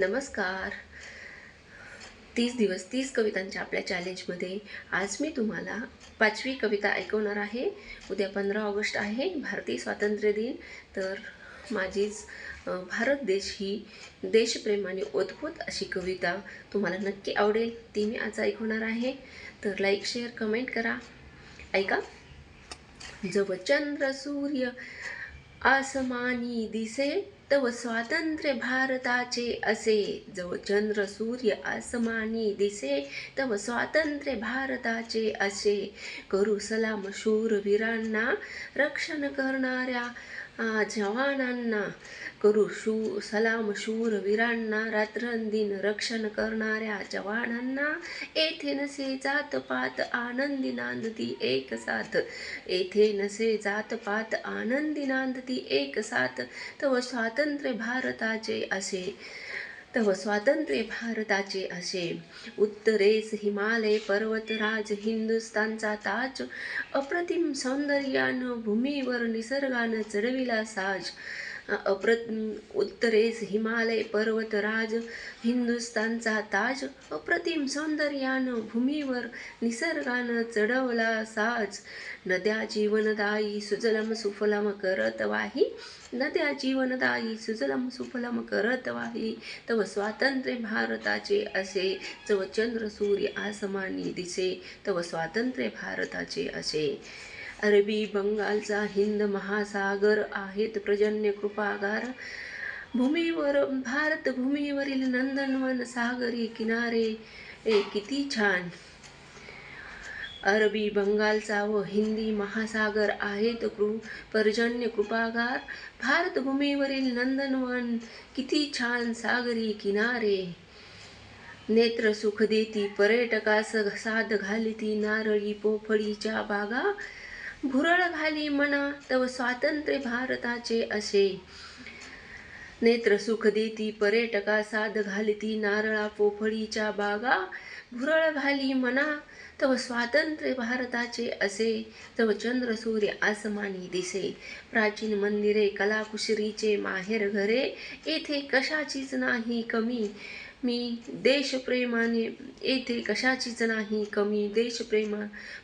नमस्कार. तीस दिवस तीस कवितांच्या आपल्या चॅलेंजमध्ये आज मी तुम्हाला पाचवी कविता ऐकवणार आहे. उद्या पंधरा ऑगस्ट आहे भारतीय स्वातंत्र्य दिन. तर माझीच भारत देश ही देशप्रेमाने ओतप्रोत अशी कविता तुम्हाला नक्की आवडेल ती मी आज ऐकवणार आहे. तर लाईक शेअर कमेंट करा. ऐका. जब चंद्र सूर्य आसमानी दिसे तव स्वातंत्र्य भारताचे असे. जव चंद्र सूर्य आसमानी दिसे तव स्वातंत्र्य भारताचे असे. करू सलाम शूरवीरांना रक्षण करणाऱ्या जवानांना. करू शू सलाम शूरवीरांना रात्रंदिन रक्षण करणाऱ्या जवानांना. येथे नसे जातपात आनंदी नांदती एक साथ. येथे नसे जातपात आनंदी नांदती एक साथ. तव स्वातंत्र्य स्वातंत्र्य भारताचे असे. तव स्वातंत्र्य भारताचे असे. उत्तरेस हिमालय पर्वतराज हिंदुस्तानचा ताज. अप्रतिम सौंदर्यानं भूमीवर निसर्गानं चढविला साज. अप्र उत्तरेस हिमालय पर्वतराज हिंदुस्तानचा ताज अप्रतिम सौंदर्यानं भूमीवर निसर्गानं चढवला साज. नद्या जीवनदायी सुजलम सुफलम करत वाही. नद्या जीवनदायी सुजलम सुफलम करत वाही. तव स्वातंत्र्य भारताचे असे तव चंद्र सूर्य आसमानी दिसे. तव स्वातंत्र्य भारताचे असे. अरबी बंगालचा हिंद महासागर आहेत. प्रजन्य कृपागार. भूमीवर भारत भूमीवरील नंदनवन सागरी किनारे ए किती छान. अरबी बंगालचा व हिंदी महासागर आहेत. कृ पर्जन्य कृपागार. भारतभूमीवरील नंदनवन किती छान सागरी किनारे. नेत्र सुख देती पर्यटकास साध घालती नारळी पोफळीच्या बागा. भुरळ घाली मना तव स्वातंत्र्य भारताचे असे. नेत्र सुख देती पर्यटका साध घालिती नारळा पोफळीच्या बागा. भुरळ घाली मना तव स्वातंत्र्य भारताचे असे. तव चंद्र सूर्य आसमानी दिसे. प्राचीन मंदिरे कलाकुशरीचे माहेर घरे. येथे कशाचीच नाही कमी. मी देशप्रेमाने येथे कशाचीच नाही कमी देशप्रेमा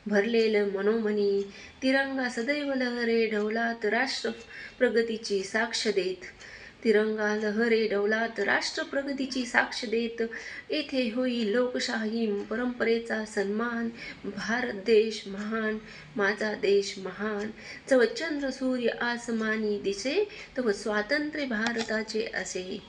भरलेलं मनोमनी. तिरंगा सदैव लहरे डौलात राष्ट्र प्रगतीची साक्ष देत. तिरंगा लहरे डौलात राष्ट्र प्रगतीची साक्ष देत. येथे होई लोकशाही परंपरेचा सन्मान. भारत देश महान माझा देश महान. चव चंद्र सूर्य आसमानी दिसे तव स्वातंत्र्य भारताचे असे.